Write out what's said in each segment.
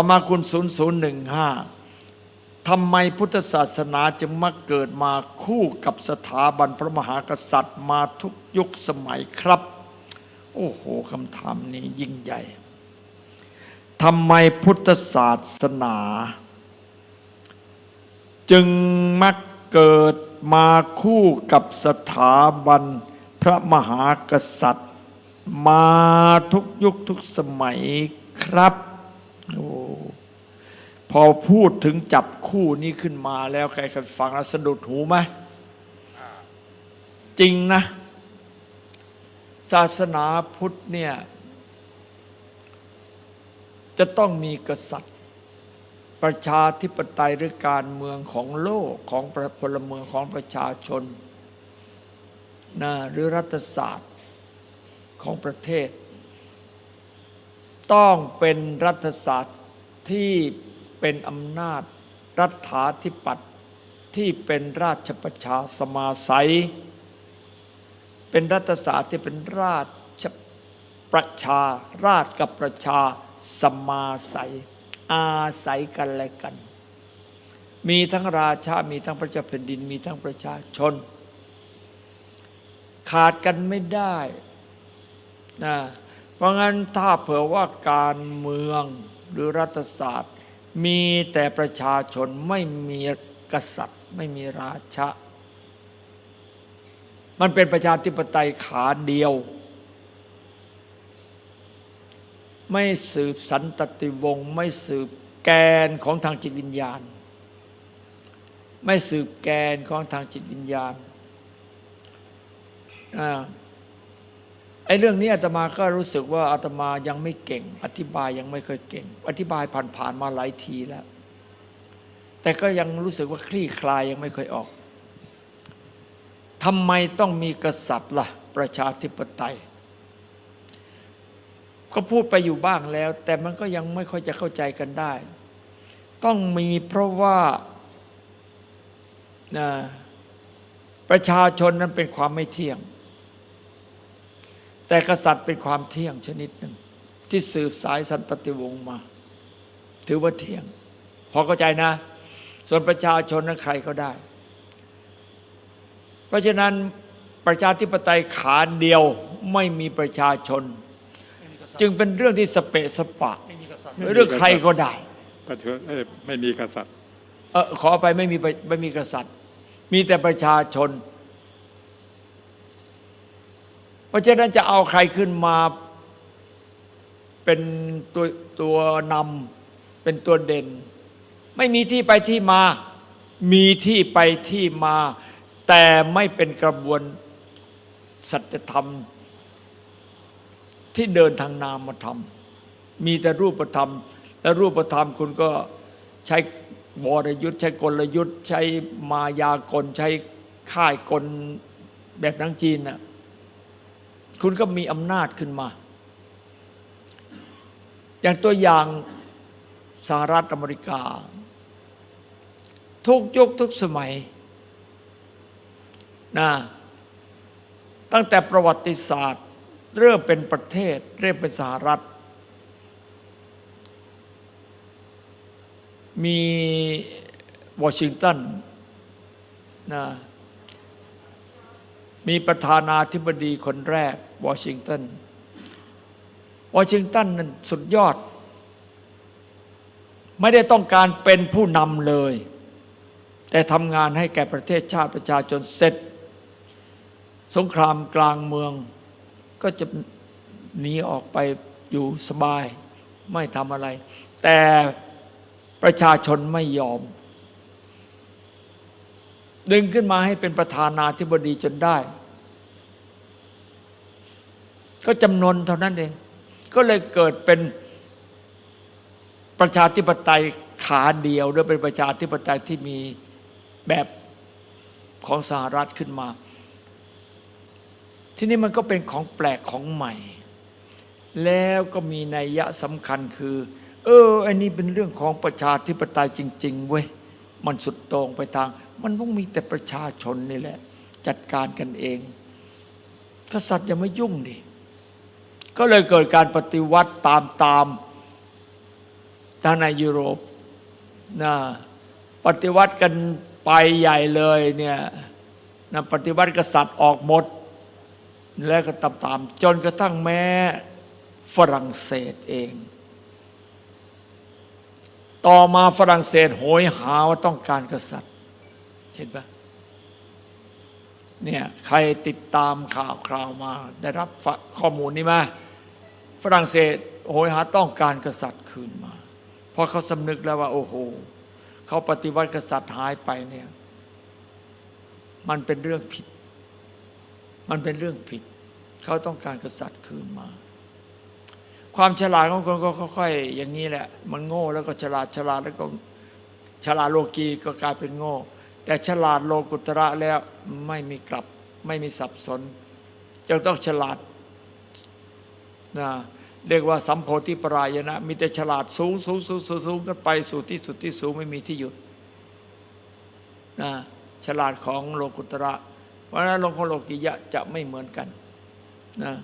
ต่อมาคุณ 0015ทำไมพุทธศาสนาจึงมาเกิดมาคู่กับสถาบันพระมหากษัตริย์มาทุกยุคสมัยครับ โอ้โหคำถามนี้ยิ่งใหญ่ทำไมพุทธศาสนา จึงมักเกิดมาคู่กับสถาบันพระมหากษัตริย์ มาทุกยุคทุกสมัยครับ โอ้พอพูดถึงจับคู่นี้ขึ้นมาแล้วใครๆฟังแล้วสะดุดหูไหมจริงนะ ศาสนาพุทธเนี่ย จะต้องมีกษัตริย์ ประชาธิปไตยหรือการเมืองของโลกของประพลเมืองของประชาชนนะหรือรัฐศาสตร์ของประเทศ ต้องเป็นรัฐศาสตร์ที่เป็นอำนาจรัฐาธิปัตย์ที่เป็นราชประชาสมาสัย เป็นรัฐศาสตร์ที่เป็นราชประชาราชกับประชาสมาสัย อาศัยกันและกัน มีทั้งราชา มีทั้งพระเจ้าแผ่นดิน มีทั้งประชาชน ขาดกันไม่ได้นะ เพราะงั้นถ้าเผื่อว่าการเมืองหรือรัฐศาสตร์ มีแต่ประชาชนไม่มีกษัตริย์ ไม่มีราชามันเป็นประชาธิปไตยขาเดียว ไม่สืบสันตติวงศ์ไม่สืบแกนของทางจิตวิญญาณ ไม่สืบแกนของทางจิตวิญญาณ ไอ้เรื่องนี้อาตมาก็รู้สึกว่าอาตมายังไม่เก่ง อธิบายยังไม่เคยเก่ง อธิบายผ่านๆมาหลายทีแล้ว แต่ก็ยังรู้สึกว่าคลี่คลายยังไม่เคยออกทำไมต้องมีกษัตริย์ละ่ะ ประชาธิปไตย ก็พูดไปอยู่บ้างแล้ว แต่มันก็ยังไม่ค่อยจะเข้าใจกันได้ ต้องมีเพราะว่าประชาชนนั้นเป็นความไม่เที่ยง แต่กษัตริย์เป็นความเที่ยงชนิดหนึ่ง ที่สืบสายสันตติวงศ์มา ถือว่าเที่ยง พอเข้าใจนะ ส่วนประชาชนนั้นใครก็ได้ เพราะฉะนั้นประชาธิปไตยขาเดียวไม่มีประชาชน จึงเป็นเรื่องที่สเปะสปะไม่มีกษัตริย์เรื่องใครก็ได้ประเทศเอ้ยไม่มีกษัตริย์ เออขอไปไม่มีประไม่มีกษัตริย์ มีแต่ประชาชน เพราะฉะนั้นจะเอาใครขึ้นมาเป็นตัวตัวนำเป็นตัวเด่น ไม่มีที่ไปที่มา มีที่ไปที่มา แต่ไม่เป็นกระบวนสัจธรรม ที่เดินทางนามธรรม มีแต่รูปธรรม และรูปธรรมคุณก็ใช้วรยุทธ์ใช้กลยุทธ์ ใช้มายากล ใช้ค่ายกลแบบนังจีนน่ะ คุณก็มีอำนาจขึ้นมา อย่างตัวอย่างสหรัฐอเมริกา ทุกยุคทุกสมัยนะตั้งแต่ประวัติศาสตร์ เริ่มเป็นประเทศ เริ่มเป็นสหรัฐ มีวอชิงตันนะมีประธานาธิบดีคนแรก วอชิงตันวอชิงตันนั้นสุดยอด ไม่ได้ต้องการเป็นผู้นำเลย แต่ทำงานให้แก่ประเทศชาติประชาชนเสร็จ สงครามกลางเมือง ก็จะหนีออกไปอยู่สบาย ไม่ทำอะไร แต่ประชาชนไม่ยอม ดึงขึ้นมาให้เป็นประธานาธิบดีจนได้ ก็จำนวนเท่านั้นเอง ก็เลยเกิดเป็นประชาธิปไตยขาเดียวด้วยเป็นประชาธิปไตยที่มีแบบของสหรัฐขึ้นมา ที่นี่มันก็เป็นของแปลกของใหม่ แล้วก็มีนัยยะสำคัญคือ เออ อันนี้เป็นเรื่องของประชาธิปไตยจริง ๆ เว้ย มันสุดโต่งไปทาง มันต้องมีแต่ประชาชนนี่แหละ จัดการกันเอง กษัตริย์อย่ามายุ่งดิ ก็เลยเกิดการปฏิวัติตามตามทางในยุโรปนะปฏิวัติกันไปใหญ่เลยเนี่ยนะปฏิวัติกษัตริย์ออกหมด แล้วก็ตามๆจนกระทั่งแม้ฝรั่งเศสเอง ต่อมาฝรั่งเศสโหยหาว่าต้องการกษัตริย์ เห็นปะเนี่ยใครติดตามข่าวคราวมา ได้รับข้อมูลนี้มา ฝรั่งเศสโหยหาต้องการกษัตริย์คืนมา เพราะเขาสำนึกแล้วว่า โอ้โหเขาปฏิวัติกษัตริย์หายไปเนี่ย มันเป็นเรื่องผิด มันเป็นเรื่องผิด เขาต้องการกษัตริย์คืนมา ความฉลาดของคนก็ค่อยๆอย่างนี้แหละ มันโง่แล้วก็ฉลาดฉลาดแล้วก็ฉลาดโลกีก็กลายเป็นโง่ แต่ฉลาดโลกุตระแล้วไม่มีกลับไม่มีสับสนจะต้องฉลาด นะเรียกว่าสัมโพธิปรายนะ มีแต่ฉลาดสูงสูงสูงสูงสูงกันไปสู่ที่สุดที่สูงไม่มีที่หยุดนะฉลาดของโลกุตระเพราะนั้นลงของโลกิยะจะไม่เหมือนกันนะ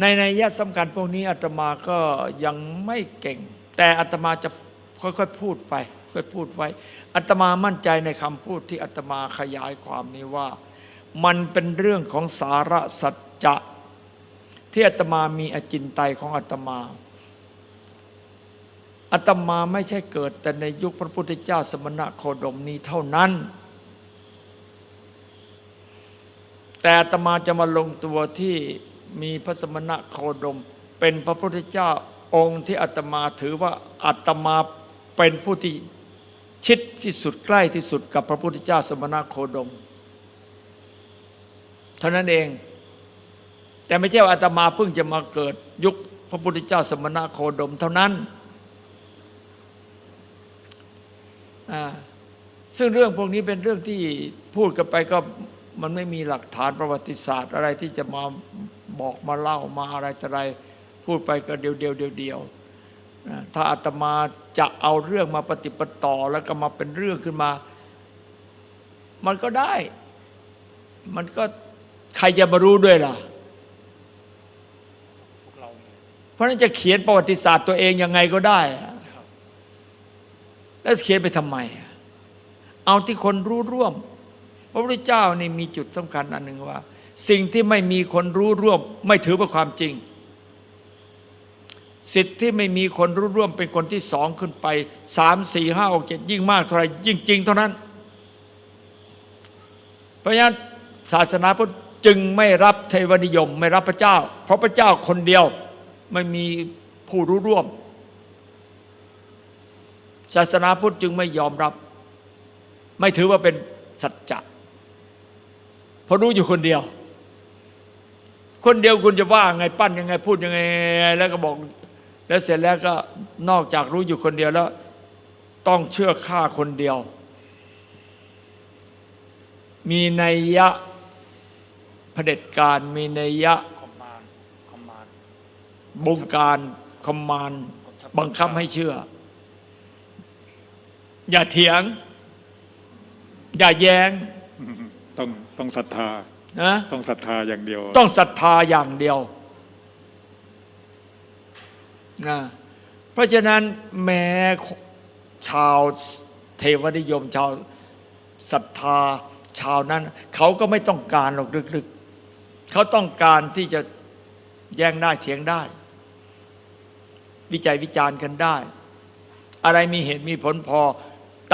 ในในยะสำคัญพวกนี้อาตมาก็ยังไม่เก่ง แต่อาตมาจะค่อยๆพูดไป ค่อยพูดไว้อาตมามั่นใจในคำพูดที่อาตมาขยายความนี้ว่า มันเป็นเรื่องของสาระสัจจะ ที่อาตมามีอจินไตยของอาตมาอาตมาไม่ใช่เกิดแต่ในยุคพระพุทธเจ้าสมณะโคดมนี้เท่านั้น แต่อาตมาจะมาลงตัวที่มีพระสมณะโคดม เป็นพระพุทธเจ้าองค์ที่อาตมาถือว่าอาตมาเป็นผู้ที่ชิดที่สุดใกล้ที่สุดกับพระพุทธเจ้าสมณะโคดม เท่านั้นเอง แต่ไม่ใช่ว่าอาตมาเพิ่งจะมาเกิดยุคพระพุทธเจ้าสมณะโคดมเท่านั้นซึ่งเรื่องพวกนี้เป็นเรื่องที่พูดกันไปก็มันไม่มีหลักฐานประวัติศาสตร์อะไรที่จะมาบอกมาเล่ามาอะไรต่อะไร พูดไปก็เดียวเดียวเดียวเดียวถ้าอาตมาจะเอาเรื่องมาปฏิปต่อแล้วก็มาเป็นเรื่องขึ้นมา มันก็ได้ มันก็ใครจะมารู้ด้วยล่ะ เพ ราะนั้นจะเขียนประวัติศาสตร์ตัวเองยังไงก็ได้ แล้วเขียนไปทำไม เอาที่คนรู้ร่วม พระพุทธเจ้านี่มีจุดสำคัญอันหนึ่งว่า สิ่งที่ไม่มีคนรู้ร่วม ไม่ถือว่าความจริง สิทธิ์ที่ไม่มีคนรู้ร่วม เป็นคนที่สองขึ้นไปสามสี่ห้าหกเจ็ดยิ่งมากเท่าไรยิ่งจริงเท่านั้น เพราะฉะนั้นศาสนาพุทธจึงไม่รับเทวนิยม ไม่รับพระเจ้า เพราะพระเจ้าคนเดียว ไม่มีผู้รู้ร่วม ศาสนาพุทธจึงไม่ยอมรับ ไม่ถือว่าเป็นสัจจะเพราะรู้อยู่คนเดียว คนเดียวคุณจะว่าไงปั้นยังไงพูดยังไง แล้วก็บอก แล้วเสร็จแล้วก็นอกจากรู้อยู่คนเดียวแล้ว ต้องเชื่อข้าคนเดียว มีนัยยะเผด็จการมีนัยยะ คอมมานด์คอมมานด์ บงการคอมมานด์บังคับให้เชื่อ อย่าเถียง อย่าแย้ง ต้องต้องศรัทธานะต้องศรัทธาอย่างเดียว ต้องศรัทธาอย่างเดียวนะเพราะฉะนั้นแม้ชาวเทวนิยม ชาวศรัทธาชาวนั้น เขาก็ไม่ต้องการหรอกลึกๆ เขาต้องการที่จะแย้งได้เถียงได้ วิจัยวิจารณ์กันได้ อะไรมีเหตุมีผลพอ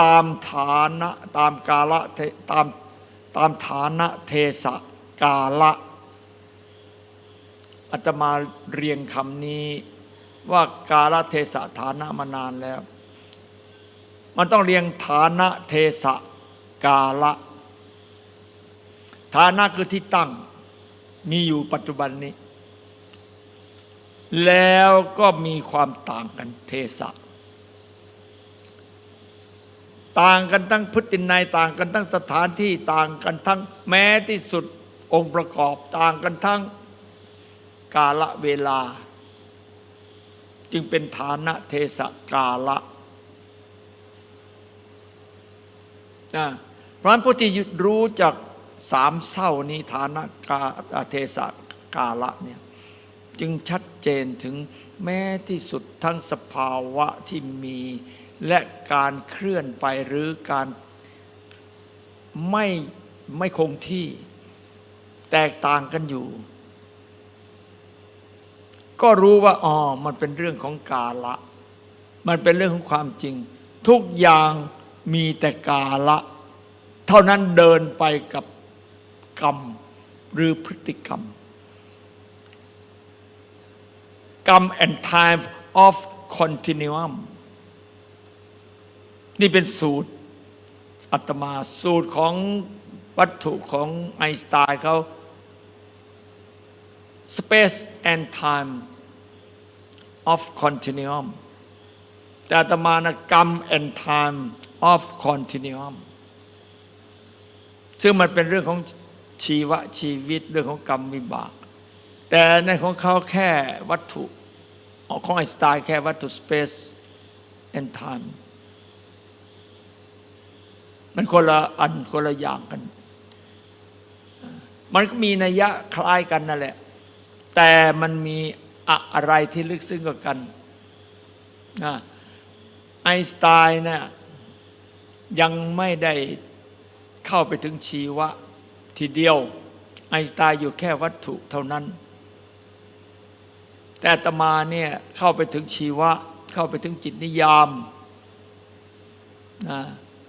ตามฐานะตามกาละเทตามตามฐานะเทศะกาละอาตมาเรียงคำนี้ว่ากาลเทศะฐานะมานานแล้ว มันต้องเรียงฐานะเทศะกาละฐานะคือที่ตั้งมีอยู่ปัจจุบันนี้ แล้วก็มีความต่างกันเทศะ ต่างกันทั้งพฤตินัยต่างกันทั้งสถานที่ต่างกันทั้งแม้ที่สุดองค์ประกอบต่างกันทั้งกาละเวลา จึงเป็นฐานะเทศกาละนะเพราะฉะนั้นผู้ที่รู้จากสามเศร้านี้ฐานะกาเทศกาละเนี่ย จึงชัดเจนถึงแม้ที่สุดทั้งสภาวะที่มี และการเคลื่อนไปหรือการไม่ไม่คงที่แตกต่างกันอยู่ ก็รู้ว่าอ๋อมันเป็นเรื่องของกาละ มันเป็นเรื่องของความจริง ทุกอย่างมีแต่กาละ เท่านั้นเดินไปกับกรรมหรือพฤติกรรม กรรม and time of continuum นี่เป็นสูตรอัตมาสูตรของวัตถุของไอน์สไตน์เขา space and time of continuum แต่อาตมานะกรรม and time of continuum ซึ่งมันเป็นเรื่องของชีวะชีวิตเรื่องของกรรมวิบาก แต่ในของเขาแค่วัตถุ ของไอน์สไตน์แค่วัตถุ space and time มันคนละอันคนละอย่างกัน มันก็มีนัยยะคล้ายกันนั่นแหละ แต่มันมีอะไรที่ลึกซึ้งกว่ากันนะไอน์สไตน์นี่ยยังไม่ได้เข้าไปถึงชีวะทีเดียว ไอน์สไตน์อยู่แค่วัตถุเท่านั้น แต่อาตมาเนี่ยเข้าไปถึงชีวะ เข้าไปถึงจิตนิยามนะ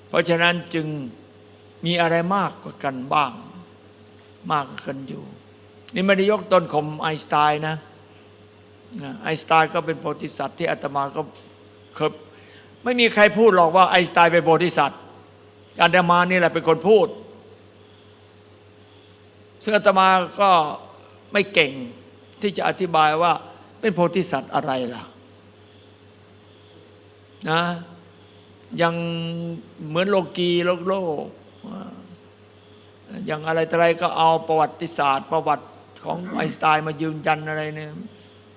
เพราะฉะนั้นจึงมีอะไรมากกว่ากันบ้าง มากกว่ากันอยู่ นี่ไม่ได้ยกตนข่มไอน์สไตน์นะไอน์สไตน์ก็เป็นโพธิสัตว์ที่อาตมาก็เคยไม่มีใครพูดหรอกว่าไอน์สไตน์เป็นโพธิสัตว์อาตมานี่แหละเป็นคนพูด ซึ่งอาตมาก็ไม่เก่งที่จะอธิบายว่า เป็นโพธิสัตว์อะไรล่ะนะยังเหมือนโลกีโลกโลกอย่างอะไรแต่อะไรก็เอาประวัติศาสตร์ ประวัติของไอน์สไตน์มายืนยันอะไรเนี่ย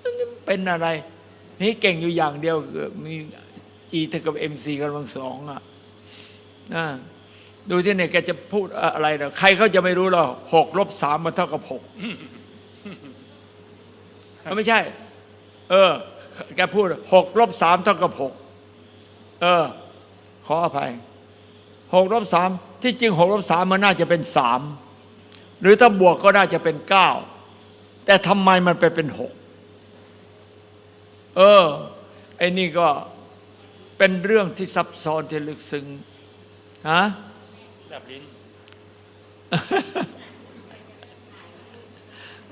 มันเป็นอะไรนี่เก่งอยู่อย่างเดียวคือมีอีเท่ากับเอ็มซีกำลังสองอะนะดูที่เนี่ยแกจะพูดอะไรเรอใครเขาจะไม่รู้หรอกหกลบสามมันเท่ากับหกไม่ใช่ เออ แกพูดหกลบสามเท่ากับหกเออ ขออภัยหกลบสามที่จริงหกลบสามมันน่าจะเป็นสามหรือถ้าบวกก็น่าจะเป็นเก้าแต่ทำไมมันไปเป็นหกเออไอ้นี่ก็เป็นเรื่องที่ซับซ้อนที่ลึกซึ้งฮะแบบลิ้น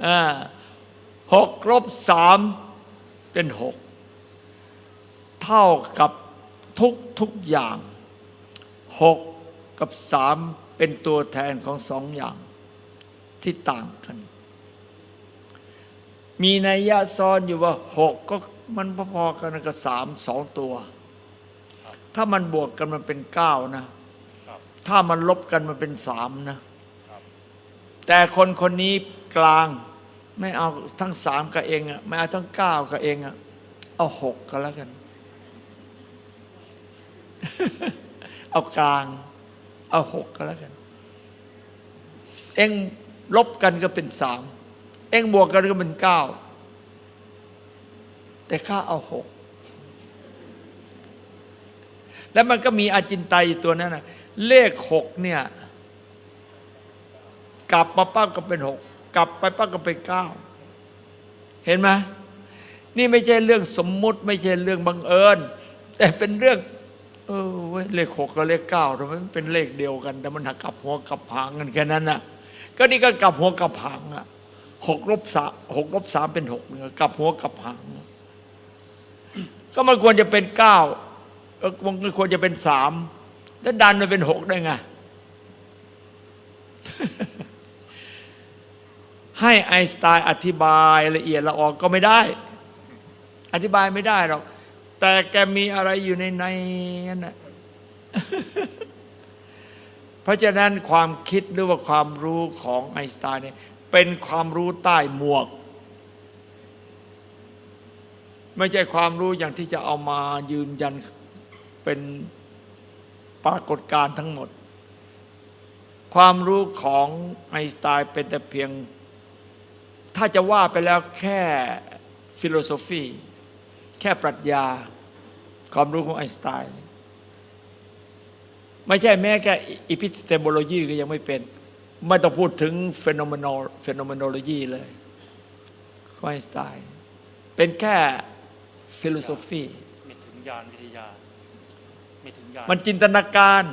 อ่าหกลบสาม เป็นหกเท่ากับทุกทุกอย่างหกกับสามเป็นตัวแทนของสองอย่างที่ต่างกัน มีนัยยะซ้อนอยู่ว่าหกก็มันพอๆกันกับสามสองตัว ถ้ามันบวกกันมันเป็นเก้านะครับถ้ามันลบกันมันเป็นสามนะครับแต่คนคนนี้กลาง ไม่เอาทั้งสามกับเองอะไม่เอาทั้งเก้ากับเองอะเอาหกก็แล้วกัน เอากลาง เอาหกก็แล้วกัน เองลบกันก็เป็นสามเองบวกกันก็เป็นเก้าแต่ข้าเอาหกแล้วมันก็มีอาจินไตยตัวนั้นนะเลขหกเนี่ย กลับมาปั๊บก็เป็นหก กลับไปปั๊บก็เป็นเก้าเห็นไหมนี่ไม่ใช่เรื่องสมมุติ ไม่ใช่เรื่องบังเอิญ แต่เป็นเรื่อง เออเว้ยเลขหกกับเลขเก้าทำไมมันเป็นเลขเดียวกัน แต่มันหักกลับหัวกลับหางกันแค่นั้นน่ะ ก็นี่ก็กลับหัวกลับหางอะหกลบสามหกลบสามเป็นหกเนี่ยกลับหัวกลับหาง ก็มันควรจะเป็นเก้าเออมันควรจะเป็นสามแล้วดันมันเป็นหกได้ไง ให้ไอน์สไตน์อธิบายละเอียดละออกก็ไม่ได้ อธิบายไม่ได้หรอก แต่แกมีอะไรอยู่ในในนั่นนะเพราะฉะนั้นความคิดหรือว่าความรู้ของไอน์สไตน์เนี่ยเป็นความรู้ใต้หมวก ไม่ใช่ความรู้อย่างที่จะเอามายืนยันเป็นปรากฏการณ์ทั้งหมด ความรู้ของไอน์สไตน์เป็นแต่เพียง ถ้าจะว่าไปแล้วแค่ฟิโลโซฟีแค่ปรัชญาความรู้ของไอน์สไตน์ไม่ใช่แม้แค่อีพิสเตโมโลจีก็ยังไม่เป็น ไม่ต้องพูดถึงเฟโนเมโนเฟโนเมโนโลจีเลยของไอน์สไตน์เป็นแค่ฟิโลโซฟีไม่ถึงยานวิทยาไม่ถึงยานมันจินตนาการ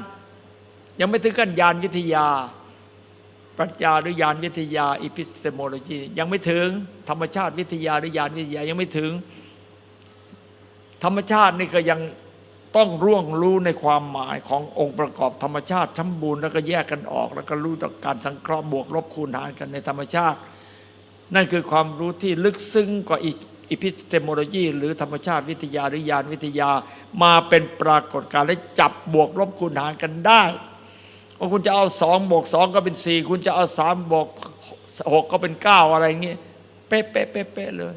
ยังไม่ถึงกันยานวิทยา ปรัชญาหรือยานวิทยาอีพิสเตโมโลจียังไม่ถึง ธรรมชาติวิทยาหรือยานวิทยายังไม่ถึง ธรรมชาตินี่ก็ยังต้องร่วงรู้ในความหมายขององค์ประกอบธรรมชาติชั้บูรณ์แล้วก็แยกกันออก แล้วก็รู้ต่อการสังเคราะห์บวกลบคูณหารกันในธรรมชาติ นั่นคือความรู้ที่ลึกซึ้งกว่าอีพิสเตโมโลยีหรือธรรมชาติวิทยาหรือยานวิทยา มาเป็นปรากฏการณ์และจับบวกลบคูณหารกันได้ ว่าคุณจะเอาสองบวกสองก็เป็นสี่คุณจะเอาสามบวกหกก็เป็นเก้าอะไรอย่างเงี้ยเป๊ะเป๊ะเป๊ะเป๊ะเลย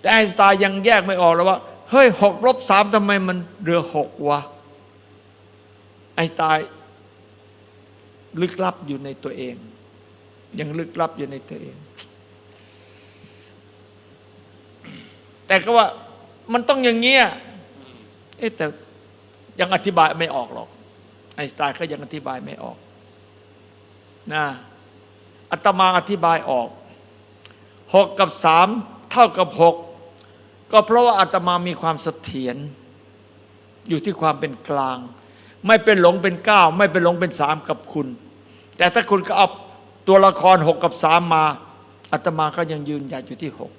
แต่ไอสไตน์ยังแยกไม่ออกแล้วว่า เฮ้ยหกลบสามทำไมมันเรือหกวะไอสไตน์ลึกลับอยู่ในตัวเอง ยังลึกลับอยู่ในตัวเอง แต่ก็ว่ามันต้องอย่างเงี้ยเอ๊แต่ยังอธิบายไม่ออกหรอก อน์สไตน์ก็ยังอธิบายไม่ออกนะอาตมาอธิบายออกหกกับสามเท่ากับหกก็เพราะว่าอาตมามีความเสถียรอยู่ที่ความเป็นกลาง ไม่เป็นหลงเป็นเก้าไม่เป็นหลงเป็นสามกับคุณ แต่ถ้าคุณก็เอาตัวละครหกกับสามมาอาตมาก็ยังยืนหยัดอยู่ที่หก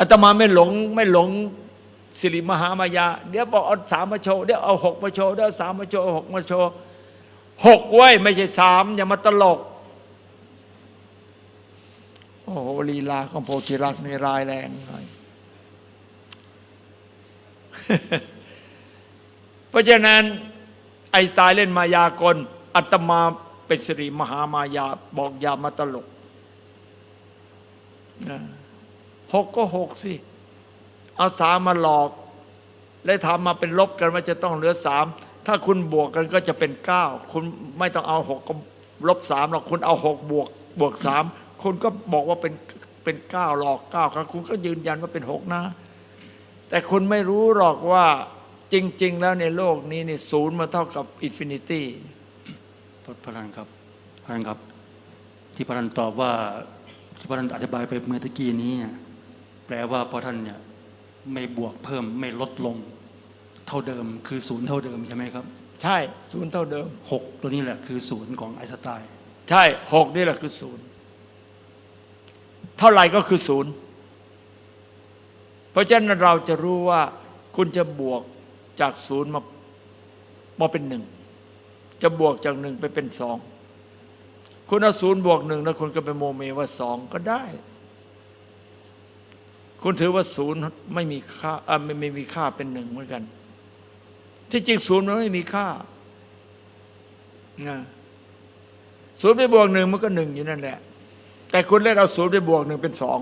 อาตมาไม่หลงไม่หลง สิริมหามายา เดี๋ยวบอกเอาสามมาโชว์เดี๋ยวเอาหกมาโชว์เดี๋ยวสามมาโชว์เอาหกมาโชว์หกไว้ไม่ใช่สามอย่ามาตลก โอ้โหลีลาของโพธิรักษ์นี่ร้ายแรงหน่อยเพราะฉะนั้น ไอสไตล์เล่นมายากลอัตมาเป็นสิริมหามายาบอกอย่ามาตลกนะหกก็หกสิ เอาสามมาหลอก และทำมาเป็นลบกันว่าจะต้องเหลือสามถ้าคุณบวกกันก็จะเป็นเก้าคุณไม่ต้องเอาหกลบสามหรอกคุณเอาหกบวกบวกสามคุณก็บอกว่าเป็นเป็นเก้าหลอกเก้าครับคุณก็ยืนยันว่าเป็นหกนะ แต่คุณไม่รู้หรอกว่าจริง ๆ แล้วในโลกนี้นี่ศูนย์มาเท่ากับอินฟินิตี้พระรันครับพระนันครับ ที่พระนันตอบว่าที่พระนันอธิบายไปเมื่อตะกี้นี้ แปลว่าพระท่านเนี่ย ไม่บวกเพิ่มไม่ลดลง เท่าเดิมคือศูนย์เท่าเดิมใช่ไหมครับใช่ศูนย์เท่าเดิม หกตัวนี้แหละคือศูนย์ของไอน์สไตน์ใช่หกนี่แหละคือศูนย์เท่าไหร่ก็คือศูนย์เพราะฉะนั้นเราจะรู้ว่าคุณจะบวกจากศูนย์มามาเป็นหนึ่งจะบวกจากหนึ่งไปเป็นสองคุณเอาศูนย์บวกหนึ่งแล้วคุณก็ไปโมเมว่าสองก็ได้ คุณถือว่าศูนย์ไม่มีค่าอะไม่ไม่มีค่าเป็นหนึ่งเหมือนกัน ที่จริงศูนย์มันไม่มีค่านะศูนย์ไปบวกหนึ่งมันก็หนึ่งอยู่นั่นแหละ แต่คุณเล่นเอาศูนย์ไปบวกหนึ่งเป็นสอง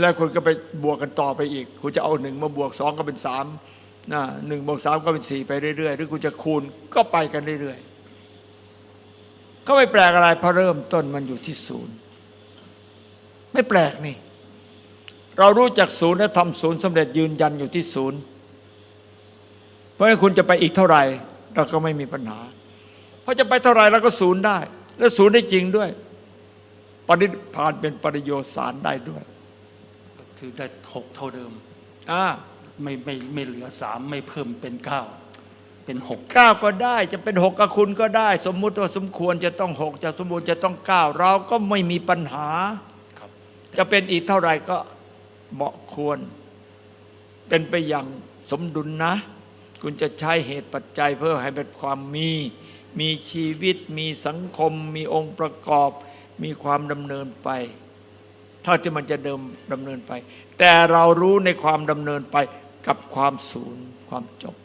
แล้วคุณก็ไปบวกกันต่อไปอีก คุณจะเอาหนึ่งมาบวกสองก็เป็นสามนะหนึ่งบวกสามก็เป็นสี่ไปเรื่อยๆ หรือคุณจะคูณก็ไปกันเรื่อยๆ ก็ไม่แปลกอะไรเพราะเริ่มต้นมันอยู่ที่ศูนย์ ไม่แปลกนี่ เรารู้จักศูนย์และทำศูนย์สำเร็จยืนยันอยู่ที่ศูนย์ เพราะฉะนั้นคุณจะไปอีกเท่าไหร่ เราก็ไม่มีปัญหา เพราะจะไปเท่าไหร่เราก็ศูนย์ได้ และศูนย์ได้จริงด้วยปฏิพานเป็นปริโยสารได้ด้วยก็คือได้หกเท่าเดิมอ่าไม่ไม่ไม่เหลือสามไม่เพิ่มเป็นเก้าเป็นหกเก้าก็ได้ จะเป็นหกกับคุณก็ได้ สมมุติว่าสมควรจะต้องหกจะสมบูรณ์จะต้องเก้าเราก็ไม่มีปัญหาครับ จะเป็นอีกเท่าไหร่ก็เหมาะควร เป็นไปอย่างสมดุลนะ คุณจะใช้เหตุปัจจัยเพื่อให้เป็นความมี มีชีวิต มีสังคม มีองค์ประกอบ มีความดำเนินไป เท่าที่มันจะเดิมดำเนินไป แต่เรารู้ในความดำเนินไปกับความศูนย์ความจบ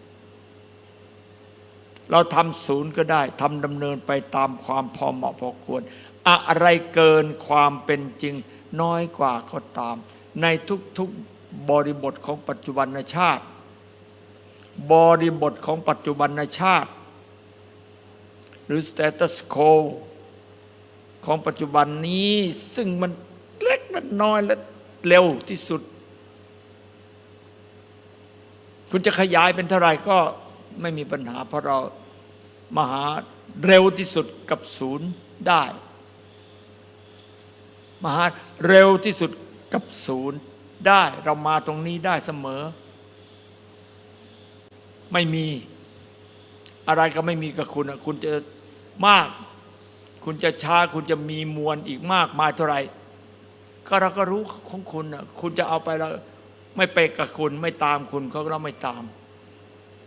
เราทำศูนย์ก็ได้ทำดำเนินไปตามความพอเหมาะพอควร อะไรเกินความเป็นจริง น้อยกว่าก็ตาม ในทุกๆบริบทของปัจจุบันชาติ บริบทของปัจจุบันชาติ หรือ status quo ของปัจจุบันนี้ซึ่งมันเล็กและน้อยและเร็วที่สุด คุณจะขยายเป็นเท่าไหร่ก็ไม่มีปัญหาเพราะเรามาหาเร็วที่สุดกับศูนย์ได้ มหาเร็วที่สุดกับศูนย์ได้เรามาตรงนี้ได้เสมอ ไม่มีอะไรก็ไม่มีกับคุณคุณจะมาก คุณจะช้าคุณจะมีมวลอีกมากมายเท่าไหร่ก็เราก็รู้ของคุณคุณจะเอาไปแล้วไม่ไปกับคุณไม่ตามคุณเขาก็เราไม่ตาม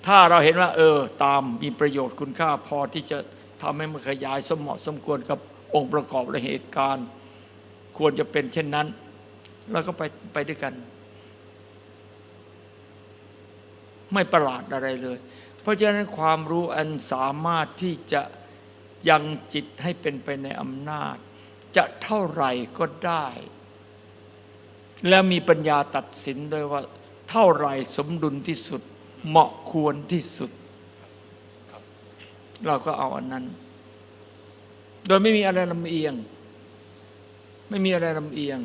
ถ้าเราเห็นว่า เออ ตามมีประโยชน์คุณค่าพอที่จะทำให้มันขยายสมเหมาะสมควรกับองค์ประกอบและเหตุการณ์ ควรจะเป็นเช่นนั้นเราก็ไปไปด้วยกัน ไม่ประหลาดอะไรเลย เพราะฉะนั้นความรู้อันสามารถที่จะยังจิตให้เป็นไปในอำนาจ จะเท่าไหร่ก็ได้ แล้วมีปัญญาตัดสินโดยว่า เท่าไหร่สมดุลที่สุดเหมาะควรที่สุด เราก็เอาอันนั้น โดยไม่มีอะไรลำเอียง ไม่มีอะไรลำเอียง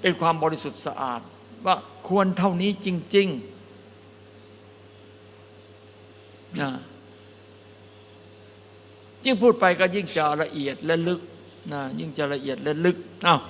เป็นความบริสุทธิ์สะอาด ว่าควรเท่านี้จริงๆนะยิ่งพูดไปก็ยิ่งจะละเอียดและลึกนะยิ่งจะละเอียดและลึกอ้าว